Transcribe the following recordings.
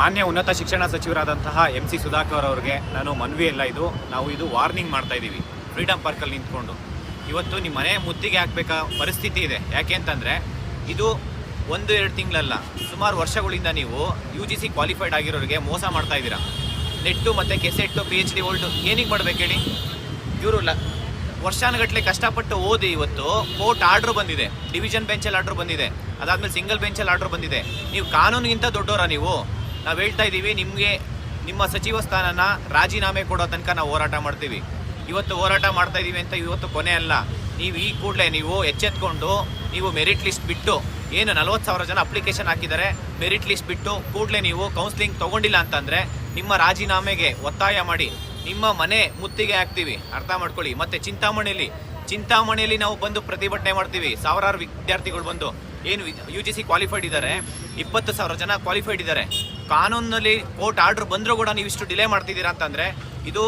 ಮಾನ್ಯ ಉನ್ನತ ಶಿಕ್ಷಣ ಸಚಿವರಾದಂತಹ ಎಂ ಸಿ ಸುಧಾಕರ್ ಅವರಿಗೆ ನಾನು ಮನವಿ ಎಲ್ಲ ಇದು. ನಾವು ಇದು ವಾರ್ನಿಂಗ್ ಮಾಡ್ತಾ ಇದ್ದೀವಿ ಫ್ರೀಡಮ್ ಪಾರ್ಕಲ್ಲಿ ನಿಂತ್ಕೊಂಡು. ಇವತ್ತು ನಿಮ್ಮ ಮನೆ ಮುತ್ತಿಗೆ ಹಾಕ್ಬೇಕಾ ಪರಿಸ್ಥಿತಿ ಇದೆ. ಯಾಕೆ ಅಂತಂದರೆ ಇದು ಒಂದು ಎರಡು ತಿಂಗಳಲ್ಲ, ಸುಮಾರು ವರ್ಷಗಳಿಂದ ನೀವು ಯು ಜಿ ಸಿ ಕ್ವಾಲಿಫೈಡ್ ಆಗಿರೋರಿಗೆ ಮೋಸ ಮಾಡ್ತಾ ಇದ್ದೀರಾ. ನೆಟ್ಟು ಮತ್ತು ಕೆಸೆಟ್ಟು ಪಿ ಎಚ್ ಡಿ ಓಲ್ಡು ಏನಿಗೆ ಮಾಡ್ಬೇಕು ಹೇಳಿ? ಇವರು ಲ ವರ್ಷಾನುಗಟ್ಟಲೆ ಕಷ್ಟಪಟ್ಟು ಓದಿ ಇವತ್ತು ಕೋರ್ಟ್ ಆರ್ಡ್ರ್ ಬಂದಿದೆ. ಡಿವಿಷನ್ ಬೆಂಚಲ್ಲಿ ಆರ್ಡ್ರ್ ಬಂದಿದೆ. ಅದಾದಮೇಲೆ ಸಿಂಗಲ್ ಬೆಂಚಲ್ಲಿ ಆರ್ಡ್ರ್ ಬಂದಿದೆ. ನೀವು ಕಾನೂನಿಗಿಂತ ದೊಡ್ಡವರ ನೀವು? ನಾವು ಹೇಳ್ತಾ ಇದ್ದೀವಿ ನಿಮಗೆ ನಿಮ್ಮ ಸಚಿವ ಸ್ಥಾನನ ರಾಜೀನಾಮೆ ಕೊಡೋ ತನಕ ನಾವು ಹೋರಾಟ ಮಾಡ್ತೀವಿ. ಇವತ್ತು ಹೋರಾಟ ಮಾಡ್ತಾ ಇದ್ದೀವಿ ಅಂತ ಇವತ್ತು ಕೊನೆ ಅಲ್ಲ. ನೀವು ಈ ಕೂಡಲೇ ನೀವು ಎಚ್ಚೆತ್ಕೊಂಡು ನೀವು ಮೆರಿಟ್ ಲಿಸ್ಟ್ ಬಿಟ್ಟು ಏನು ನಲ್ವತ್ತು ಸಾವಿರ ಜನ ಅಪ್ಲಿಕೇಶನ್ ಹಾಕಿದ್ದಾರೆ ಮೆರಿಟ್ ಲಿಸ್ಟ್ ಬಿಟ್ಟು ಕೂಡಲೇ ನೀವು ಕೌನ್ಸಿಲಿಂಗ್ ತಗೊಂಡಿಲ್ಲ ಅಂತಂದರೆ ನಿಮ್ಮ ರಾಜೀನಾಮೆಗೆ ಒತ್ತಾಯ ಮಾಡಿ, ನಿಮ್ಮ ಮನೆ ಮುತ್ತಿಗೆ ಹಾಕ್ತೀವಿ. ಅರ್ಥ ಮಾಡ್ಕೊಳ್ಳಿ. ಮತ್ತು ಚಿಂತಾಮಣಿಯಲ್ಲಿ ಚಿಂತಾಮಣಿಯಲ್ಲಿ ನಾವು ಬಂದು ಪ್ರತಿಭಟನೆ ಮಾಡ್ತೀವಿ. ಸಾವಿರಾರು ವಿದ್ಯಾರ್ಥಿಗಳು ಬಂದು. ಏನು ಯು ಜಿ ಸಿ ಕ್ವಾಲಿಫೈಡ್ ಇದ್ದಾರೆ? ಇಪ್ಪತ್ತು ಸಾವಿರ ಜನ ಕ್ವಾಲಿಫೈಡ್ ಇದ್ದಾರೆ. ಕಾನೂನಲ್ಲಿ ಕೋರ್ಟ್ ಆರ್ಡರ್ ಬಂದರೂ ಕೂಡ ನೀವು ಇಷ್ಟು ಡಿಲೇ ಮಾಡ್ತಿದ್ದೀರಾ ಅಂತಂದರೆ ಇದು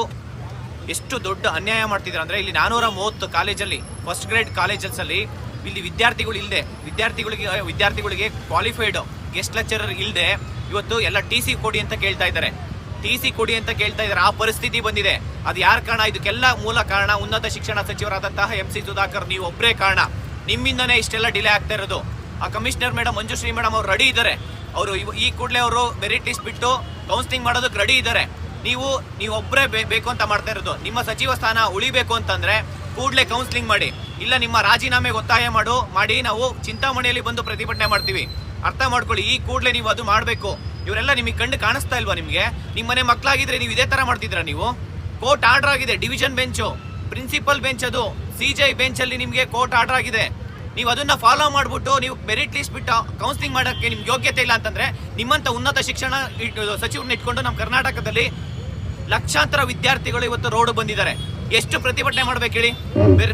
ಎಷ್ಟು ದೊಡ್ಡ ಅನ್ಯಾಯ ಮಾಡ್ತಿದ್ದೀರಾ ಅಂದರೆ ಇಲ್ಲಿ ನಾನೂರ ಮೂವತ್ತು ಕಾಲೇಜಲ್ಲಿ ಫಸ್ಟ್ ಗ್ರೇಡ್ ಕಾಲೇಜಸ್ಸಲ್ಲಿ ಇಲ್ಲಿ ವಿದ್ಯಾರ್ಥಿಗಳು ಇಲ್ಲದೆ ವಿದ್ಯಾರ್ಥಿಗಳಿಗೆ ವಿದ್ಯಾರ್ಥಿಗಳಿಗೆ ಕ್ವಾಲಿಫೈಡ್ ಗೆಸ್ಟ್ ಲೆಕ್ಚರರ್ ಇಲ್ಲದೆ ಇವತ್ತು ಎಲ್ಲ ಟಿ ಸಿ ಕೊಡಿ ಅಂತ ಕೇಳ್ತಾ ಇದ್ದಾರೆ. ಟಿ ಸಿ ಕೊಡಿ ಅಂತ ಕೇಳ್ತಾ ಇದ್ದಾರೆ. ಆ ಪರಿಸ್ಥಿತಿ ಬಂದಿದೆ. ಅದು ಯಾರ ಕಾರಣ? ಇದಕ್ಕೆಲ್ಲ ಮೂಲ ಕಾರಣ ಉನ್ನತ ಶಿಕ್ಷಣ ಸಚಿವರಾದಂತಹ ಎಂ ಸಿ ಸುಧಾಕರ್. ನೀವು ಒಬ್ಬರೇ ಕಾರಣ. ನಿಮ್ಮಿಂದನೇ ಇಷ್ಟೆಲ್ಲ ಡಿಲೇ ಆಗ್ತಾ ಇರೋದು. ಆ ಕಮಿಷನರ್ ಮೇಡಮ್, ಮಂಜುಶ್ರೀ ಮೇಡಮ್ ಅವ್ರು ರೆಡಿ ಇದ್ದಾರೆ. ಅವರು ಈ ಕೂಡಲೇ ಅವರು ಮೆರಿಟ್ ಲಿಸ್ಟ್ ಬಿಟ್ಟು ಕೌನ್ಸಿಲಿಂಗ್ ಮಾಡೋದಕ್ಕೆ ರೆಡಿ ಇದ್ದಾರೆ ನೀವು ನೀವು ಒಬ್ಬರೇ ಬೇಕು ಅಂತ ಮಾಡ್ತಾ ಇರೋದು. ನಿಮ್ಮ ಸಚಿವ ಸ್ಥಾನ ಉಳಿಬೇಕು ಅಂತಂದ್ರೆ ಕೂಡಲೇ ಕೌನ್ಸಿಲಿಂಗ್ ಮಾಡಿ. ಇಲ್ಲ ನಿಮ್ಮ ರಾಜೀನಾಮೆಗೆ ಒತ್ತಾಯ ಮಾಡು, ಮಾಡಿ ನಾವು ಚಿಂತಾಮಣಿಯಲ್ಲಿ ಬಂದು ಪ್ರತಿಭಟನೆ ಮಾಡ್ತೀವಿ. ಅರ್ಥ ಮಾಡ್ಕೊಳ್ಳಿ, ಈ ಕೂಡಲೇ ನೀವು ಅದು ಮಾಡಬೇಕು. ಇವರೆಲ್ಲ ನಿಮಗೆ ಕಂಡು ಕಾಣಿಸ್ತಾ ಇಲ್ವಾ ನಿಮಗೆ? ನಿಮ್ಮ ಮನೆ ಮಕ್ಕಳಾಗಿದ್ರೆ ನೀವು ಇದೇ ತರ ಮಾಡ್ತಿದ್ದೀರಾ ನೀವು? ಕೋರ್ಟ್ ಆರ್ಡರ್ ಆಗಿದೆ ಡಿವಿಷನ್ ಬೆಂಚು ಪ್ರಿನ್ಸಿಪಲ್ ಬೆಂಚ್ ಅದು ಸಿ ಜೆ ಬೆಂಚಲ್ಲಿ ನಿಮಗೆ ಕೋರ್ಟ್ ಆರ್ಡರ್ ಆಗಿದೆ. ನೀವು ಅದನ್ನ ಫಾಲೋ ಮಾಡ್ಬಿಟ್ಟು ನೀವು ಮೆರಿಟ್ ಲಿಸ್ಟ್ ಬಿಟ್ಟು ಕೌನ್ಸಿಲಿಂಗ್ ಮಾಡೋಕ್ಕೆ ನಿಮ್ಗೆ ಯೋಗ್ಯತೆ ಇಲ್ಲ ಅಂತಂದ್ರೆ ನಿಮ್ಮಂತ ಉನ್ನತ ಶಿಕ್ಷಣ ಸಚಿವರನ್ನ ಇಟ್ಕೊಂಡು ನಮ್ಮ ಕರ್ನಾಟಕದಲ್ಲಿ ಲಕ್ಷಾಂತರ ವಿದ್ಯಾರ್ಥಿಗಳು ಇವತ್ತು ರೋಡ್ ಬಂದಿದ್ದಾರೆ. ಎಷ್ಟು ಪ್ರತಿಭಟನೆ ಮಾಡ್ಬೇಕು ಹೇಳಿ?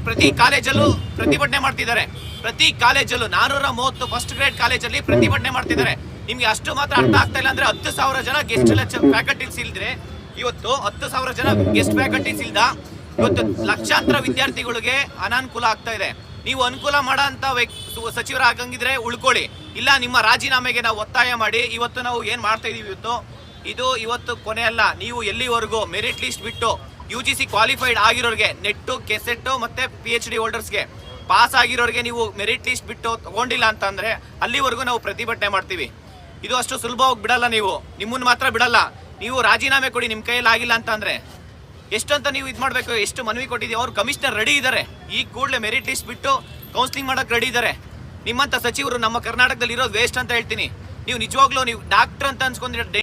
ಪ್ರತಿ ಕಾಲೇಜಲ್ಲೂ ಪ್ರತಿಭಟನೆ ಮಾಡ್ತಿದ್ದಾರೆ. ಪ್ರತಿ ಕಾಲೇಜಲ್ಲೂ ನಾನೂರ ಮೂವತ್ತು ಫಸ್ಟ್ ಗ್ರೇಡ್ ಕಾಲೇಜಲ್ಲಿ ಪ್ರತಿಭಟನೆ ಮಾಡ್ತಿದ್ದಾರೆ. ನಿಮ್ಗೆ ಅಷ್ಟು ಮಾತ್ರ ಅರ್ಥ ಆಗ್ತಾ ಇಲ್ಲ ಅಂದ್ರೆ ಹತ್ತು ಸಾವಿರ ಜನ ಗೆಸ್ಟ್ ಫ್ಯಾಕಲ್ಟೀಸ್ ಇಲ್ದ್ರೆ ಇವತ್ತು ಹತ್ತು ಸಾವಿರ ಜನ ಗೆಸ್ಟ್ ಫ್ಯಾಕಲ್ಟೀಸ್ ಇಲ್ದ ಇವತ್ತು ಲಕ್ಷಾಂತರ ವಿದ್ಯಾರ್ಥಿಗಳಿಗೆ ಅನಾನುಕೂಲ ಆಗ್ತಾ ಇದೆ. ನೀವು ಅನುಕೂಲ ಮಾಡೋ ಅಂತ ಸಚಿವರ ಆಗಂಗಿದ್ರೆ ಉಳ್ಕೊಳ್ಳಿ. ಇಲ್ಲ, ನಿಮ್ಮ ರಾಜೀನಾಮೆಗೆ ನಾವು ಒತ್ತಾಯ ಮಾಡಿ, ಇವತ್ತು ನಾವು ಏನ್ ಮಾಡ್ತಾ ಇದೀವಿ ಇವತ್ತು? ಇದು ಇವತ್ತು ಕೊನೆ ಅಲ್ಲ, ನೀವು ಎಲ್ಲಿವರೆಗೂ ಮೆರಿಟ್ ಲಿಸ್ಟ್ ಬಿಟ್ಟು ಯು ಜಿ ಸಿ ಕ್ವಾಲಿಫೈಡ್ ಆಗಿರೋರಿಗೆ ನೆಟ್ಟು, ಕೆಸೆಟ್ಟು ಮತ್ತೆ ಪಿ ಎಚ್ ಡಿ ಹೋಲ್ಡರ್ಸ್ಗೆ ಪಾಸ್ ಆಗಿರೋರಿಗೆ ನೀವು ಮೆರಿಟ್ ಲಿಸ್ಟ್ ಬಿಟ್ಟು ತಗೊಂಡಿಲ್ಲ ಅಂತಂದ್ರೆ ಅಲ್ಲಿವರೆಗೂ ನಾವು ಪ್ರತಿಭಟನೆ ಮಾಡ್ತೀವಿ. ಇದು ಅಷ್ಟು ಸುಲಭವಾಗಿ ಬಿಡಲ್ಲ ನೀವು. ನಿಮ್ಮನ್ನ ಮಾತ್ರ ಬಿಡಲ್ಲ. ನೀವು ರಾಜೀನಾಮೆ ಕೊಡಿ, ನಿಮ್ಮ ಕೈಯಲ್ಲಿ ಆಗಿಲ್ಲ ಅಂತಂದ್ರೆ. ಎಷ್ಟು ಅಂತ ನೀವು ಇದು ಮಾಡಬೇಕು, ಎಷ್ಟು ಮನವಿ ಕೊಟ್ಟಿದ್ದೀವಿ ಅವ್ರು ಕಮಿಷನರ್ ರೆಡಿ ಇದ್ದಾರೆ ಈಗ ಕೂಡಲೇ ಮೆರಿಟ್ ಲಿಸ್ಟ್ ಬಿಟ್ಟು ಕೌನ್ಸಿಲಿಂಗ್ ಮಾಡೋಕೆ ರೆಡಿ ಇದ್ದಾರೆ ನಿಮ್ಮಂತ ಸಚಿವರು ನಮ್ಮ ಕರ್ನಾಟಕದಲ್ಲಿ ಇರೋದು ವೇಸ್ಟ್ ಅಂತ ಹೇಳ್ತೀನಿ. ನೀವು ನಿಜವಾಗ್ಲೂ ನೀವು ಡಾಕ್ಟರ್ ಅಂತ ಅನ್ಸ್ಕೊಂಡಿರೋ